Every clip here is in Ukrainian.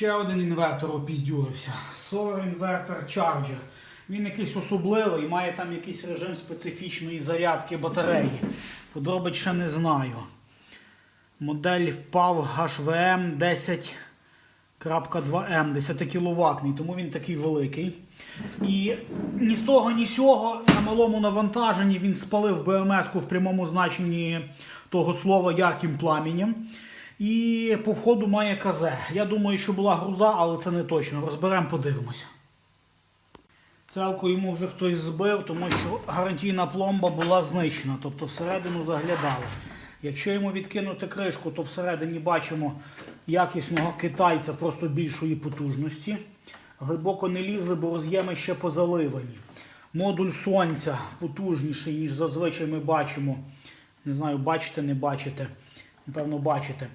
Ще один інвертор опіздюрився. Solar Inverter Charger. Він якийсь особливий, має там якийсь режим специфічної зарядки батареї. Подробиць ще не знаю. Модель PAV HVM 10.2M, 10 кВт, тому він такий великий. І ні з того, ні з сього на малому навантаженні він спалив БМС-ку в прямому значенні того слова ярким пламенем. І по входу має КЗ. Я думаю, що була груза, але це не точно. Розберемо, подивимося. Целку йому вже хтось збив, тому що гарантійна пломба була знищена, тобто всередину заглядали. Якщо йому відкинути кришку, то всередині бачимо якісного китайця просто більшої потужності. Глибоко не лізли, бо роз'єми ще позаливані. Модуль сонця потужніший, ніж зазвичай ми бачимо. Не знаю, бачите, не бачите. Напевно, бачите.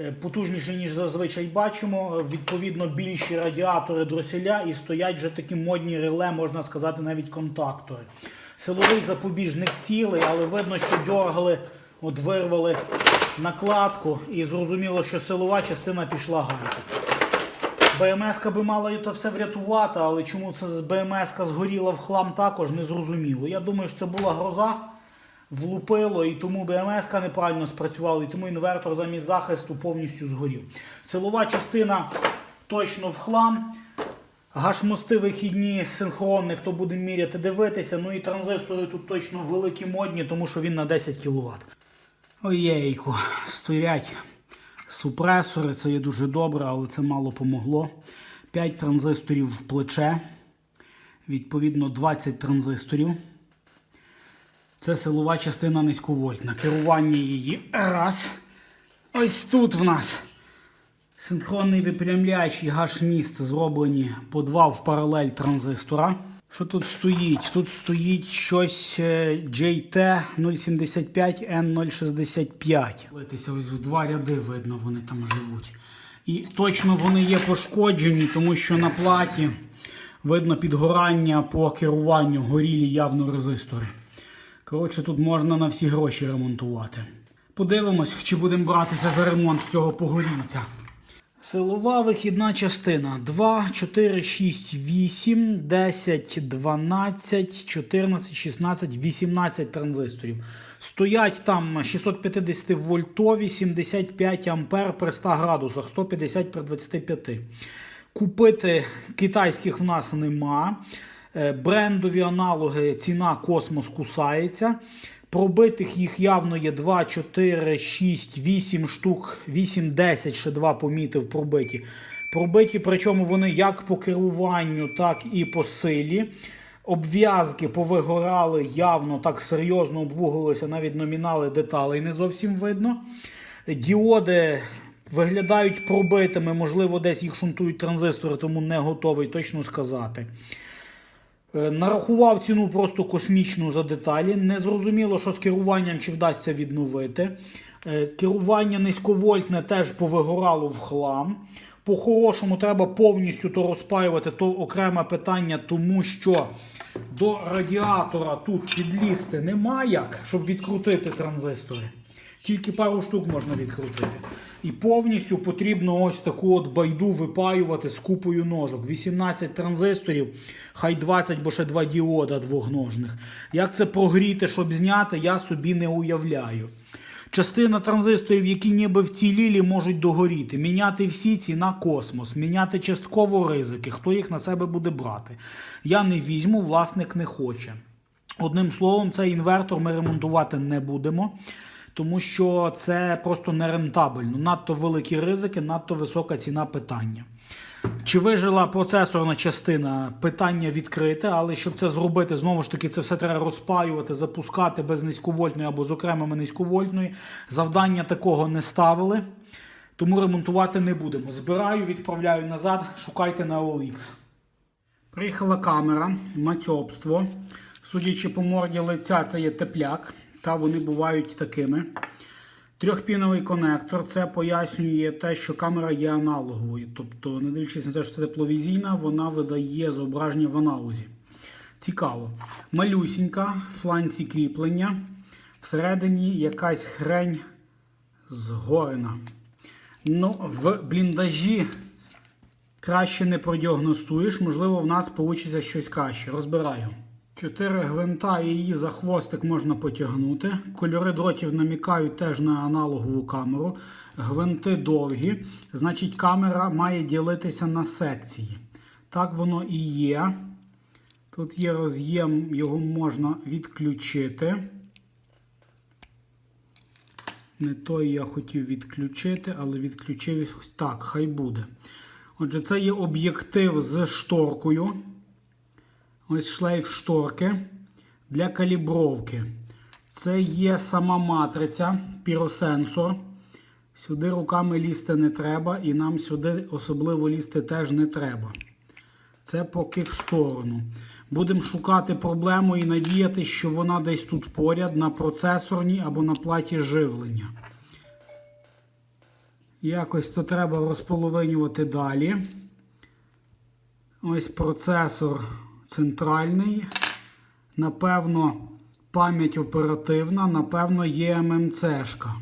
Е, Потужніший, ніж зазвичай бачимо. Е, Відповідно, більші радіатори дроселя і стоять вже такі модні реле, можна сказати, навіть контактори. Силовий запобіжник цілий, але видно, що дьоргали, от вирвали накладку і зрозуміло, що силова частина пішла гайка. БМС би мала це все врятувати, але чому це БМС згоріла в хлам також не зрозуміло. Я думаю, що це була гроза, влупило, і тому БМС неправильно спрацювала, і тому інвертор замість захисту повністю згорів. Силова частина точно в хлам. Гашмости вихідні, синхронник, то будемо міряти дивитися. Ну і транзистори тут точно великі модні, тому що він на 10 кВт. Оєйку, стоять супресори, це є дуже добре, але це мало помогло. 5 транзисторів в плече, відповідно 20 транзисторів. Це силова частина низьковольтна. Керування її раз. Ось тут в нас синхронний випрямляч і гаш-міст зроблені по два в паралель транзистора. Що тут стоїть? Тут стоїть щось е, JT 075 N065. Дивіться, ось в два ряди видно, вони там живуть. І точно вони є пошкоджені, тому що на платі видно підгорання по керуванню горілі явно резистори. Коротше, тут можна на всі гроші ремонтувати. Подивимось, чи будемо братися за ремонт цього погорільця. Силова вихідна частина 2, 4, 6, 8, 10, 12, 14, 16, 18 транзисторів. Стоять там 650 вольтові, 75 ампер при 100 градусах, 150 при 25. Купити китайських в нас нема. Е, Брендові аналоги ціна космос кусається. Пробитих їх явно є 2, 4, 6, 8 штук, 8, 10, ще 2 помітив пробиті. Пробиті, причому вони як по керуванню, так і по силі. Обв'язки повигорали явно так серйозно обвуглилися, навіть номінали деталей не зовсім видно. Діоди виглядають пробитими, можливо, десь їх шунтують транзистори, тому не готовий точно сказати. Е, Нарахував ціну просто космічну за деталі. Не зрозуміло, що з керуванням чи вдасться відновити. Е, Керування низьковольтне теж повигорало в хлам. По-хорошому треба повністю то розпаювати, то окреме питання, тому що до радіатора тут підлізти немає як, щоб відкрутити транзистори. Тільки пару штук можна відкрутити. І повністю потрібно ось таку от байду випаювати з купою ножок. 18 транзисторів, хай 20, бо ще два діода двохножних. Як це прогріти, щоб зняти, я собі не уявляю. Частина транзисторів, які ніби вцілілі, можуть догоріти. Міняти всі ці на космос, міняти частково ризики. Хто їх на себе буде брати? Я не візьму, власник не хоче. Одним словом, цей інвертор ми ремонтувати не будемо, тому що це просто нерентабельно. Надто великі ризики, надто висока ціна питання. Чи вижила процесорна частина? Питання відкрите, але щоб це зробити, знову ж таки, це все треба розпаювати, запускати без низьковольтної або з окремими низьковольтної. Завдання такого не ставили, тому ремонтувати не будемо. Збираю, відправляю назад, шукайте на OLX. Приїхала камера, матьобство. Судячи по морді лиця, це є тепляк, та вони бувають такими. Трьохпіновий конектор це пояснює те, що камера є аналоговою. Тобто, не дивлячись на те, що це тепловізійна, вона видає зображення в аналозі. Цікаво. Малюсінька, фланці кріплення. Всередині якась хрень згорена. Ну, в бліндажі Краще не продіагностуєш, можливо, в нас вийде щось краще. Розбираю. Чотири гвинта і її за хвостик можна потягнути. Кольори дротів намікають теж на аналогову камеру. Гвинти довгі, значить, камера має ділитися на секції. Так воно і є. Тут є роз'єм, його можна відключити. Не той я хотів відключити, але відключив так, хай буде. Отже, це є об'єктив з шторкою. Ось шлейф шторки для калібровки. Це є сама матриця, піросенсор. Сюди руками лізти не треба, і нам сюди особливо лізти теж не треба. Це поки в сторону. Будемо шукати проблему і надіятися, що вона десь тут поряд на процесорній або на платі живлення. Якось то треба розполовинювати далі. Ось процесор центральний. Напевно, пам'ять оперативна, напевно, є ММЦшка.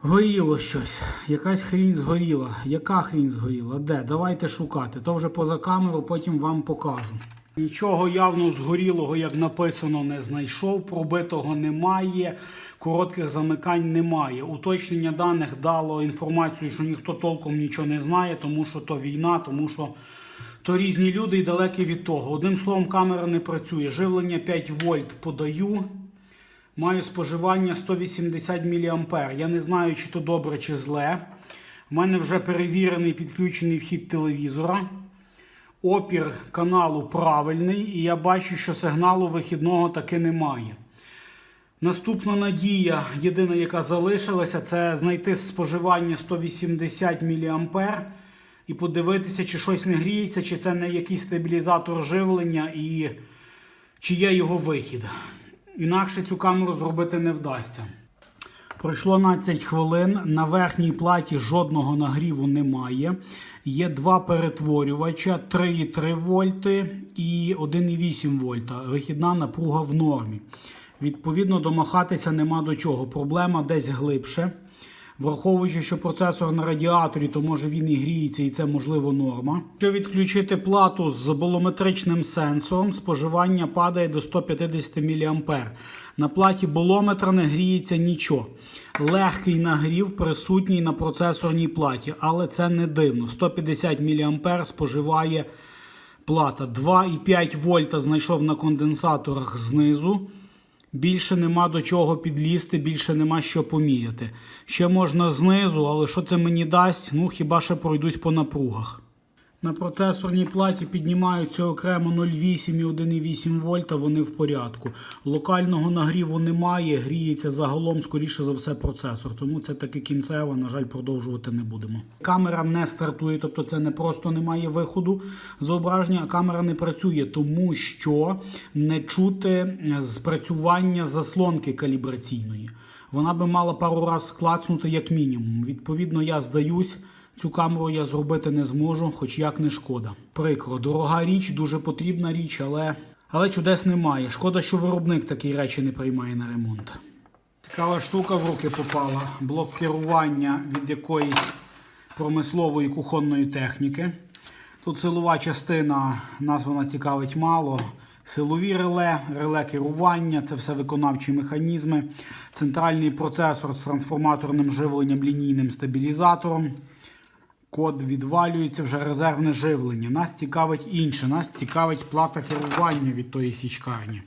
Горіло щось. Якась хрінь згоріла. Яка хрінь згоріла? Де? Давайте шукати. То вже поза камеру, потім вам покажу. Нічого явно згорілого, як написано, не знайшов. Пробитого немає, коротких замикань немає. Уточнення даних дало інформацію, що ніхто толком нічого не знає, тому що то війна, тому що то різні люди і далекі від того. Одним словом, камера не працює. Живлення 5 вольт подаю. Маю споживання 180 мА. Я не знаю, чи то добре, чи зле. У мене вже перевірений підключений вхід телевізора. Опір каналу правильний, і я бачу, що сигналу вихідного таки немає. Наступна надія, єдина, яка залишилася, це знайти споживання 180 мА і подивитися, чи щось не гріється, чи це не якийсь стабілізатор живлення і чи є його вихід. Інакше цю камеру зробити не вдасться. Пройшло 12 хвилин. На верхній платі жодного нагріву немає. Є два перетворювача 3,3 вольти і 1,8 вольта. Вихідна напруга в нормі. Відповідно, домахатися нема до чого. Проблема десь глибше. Враховуючи, що процесор на радіаторі, то може він і гріється, і це можливо норма. Якщо відключити плату з болометричним сенсором, споживання падає до 150 мА. На платі болометра не гріється нічого. Легкий нагрів присутній на процесорній платі, але це не дивно. 150 мА споживає плата. 2,5 вольта знайшов на конденсаторах знизу. Більше нема до чого підлізти, більше нема що поміряти. Ще можна знизу, але що це мені дасть? Ну, хіба ще пройдусь по напругах. На процесорній платі піднімаються окремо 0,8 і 1,8 вольта, вони в порядку. Локального нагріву немає, гріється загалом, скоріше за все, процесор. Тому це таки кінцево, на жаль, продовжувати не будемо. Камера не стартує, тобто це не просто немає виходу зображення, а камера не працює, тому що не чути спрацювання заслонки калібраційної. Вона би мала пару разів клацнути як мінімум. Відповідно, я здаюсь. Цю камеру я зробити не зможу, хоч як не шкода. Прикро, дорога річ, дуже потрібна річ, але, але чудес немає. Шкода, що виробник такі речі не приймає на ремонт. Цікава штука в руки попала. Блок керування від якоїсь промислової кухонної техніки. Тут силова частина, нас вона цікавить мало. Силові реле, реле керування, це все виконавчі механізми, центральний процесор з трансформаторним живленням, лінійним стабілізатором. Код відвалюється вже резервне живлення. Нас цікавить інше. Нас цікавить плата керування від тої січкарні.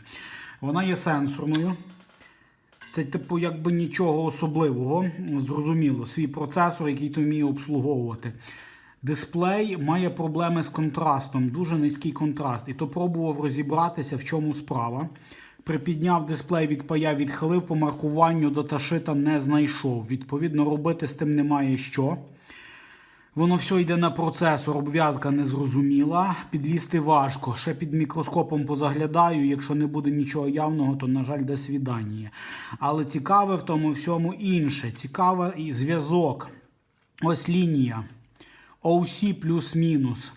Вона є сенсорною. Це, типу, якби нічого особливого. Зрозуміло, свій процесор, який то вміє обслуговувати. Дисплей має проблеми з контрастом, дуже низький контраст. І то пробував розібратися, в чому справа. Припідняв дисплей від пая, відхилив по маркуванню даташита не знайшов. Відповідно, робити з тим немає що. Воно все йде на процесор, обв'язка незрозуміла. Підлізти важко. Ще під мікроскопом позаглядаю. Якщо не буде нічого явного, то, на жаль, до свідання. Але цікаве в тому всьому інше. Цікаве і зв'язок. Ось лінія. OC плюс-мінус.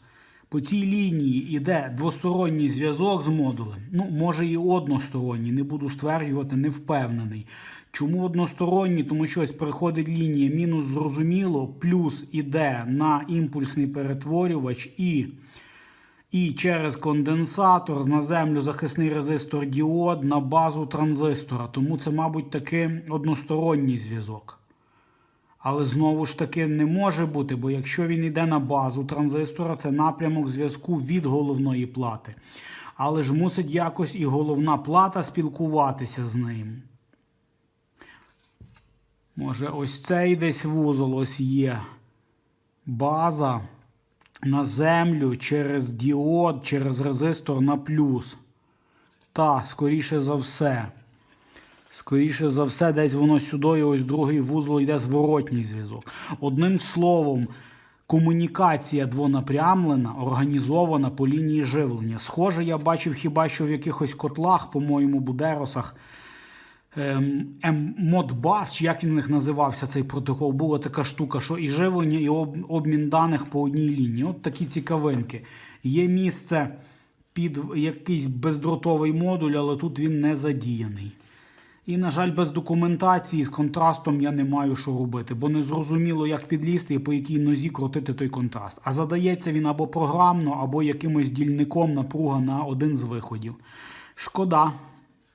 По цій лінії йде двосторонній зв'язок з модулем. Ну, може і односторонній, не буду стверджувати, не впевнений. Чому односторонні? Тому що ось приходить лінія мінус зрозуміло, плюс іде на імпульсний перетворювач і, і через конденсатор на землю захисний резистор діод на базу транзистора. Тому це, мабуть, таки односторонній зв'язок. Але знову ж таки не може бути, бо якщо він йде на базу транзистора, це напрямок зв'язку від головної плати. Але ж мусить якось і головна плата спілкуватися з ним. Може, ось цей десь вузол ось є база на землю через діод, через резистор на плюс. Та, скоріше за все. Скоріше за все, десь воно сюди, і ось другий вузол йде зворотній зв'язок. Одним словом, комунікація двонапрямлена, організована по лінії живлення. Схоже, я бачив хіба що в якихось котлах, по-моєму, будеросах. Ем, Модбас, чи як він них називався цей протокол, була така штука, що і живлення, і об- обмін даних по одній лінії. От такі цікавинки. Є місце під якийсь бездротовий модуль, але тут він не задіяний. І, на жаль, без документації з контрастом я не маю що робити, бо не зрозуміло, як підлізти і по якій нозі крутити той контраст. А задається він або програмно, або якимось дільником напруга на один з виходів. Шкода.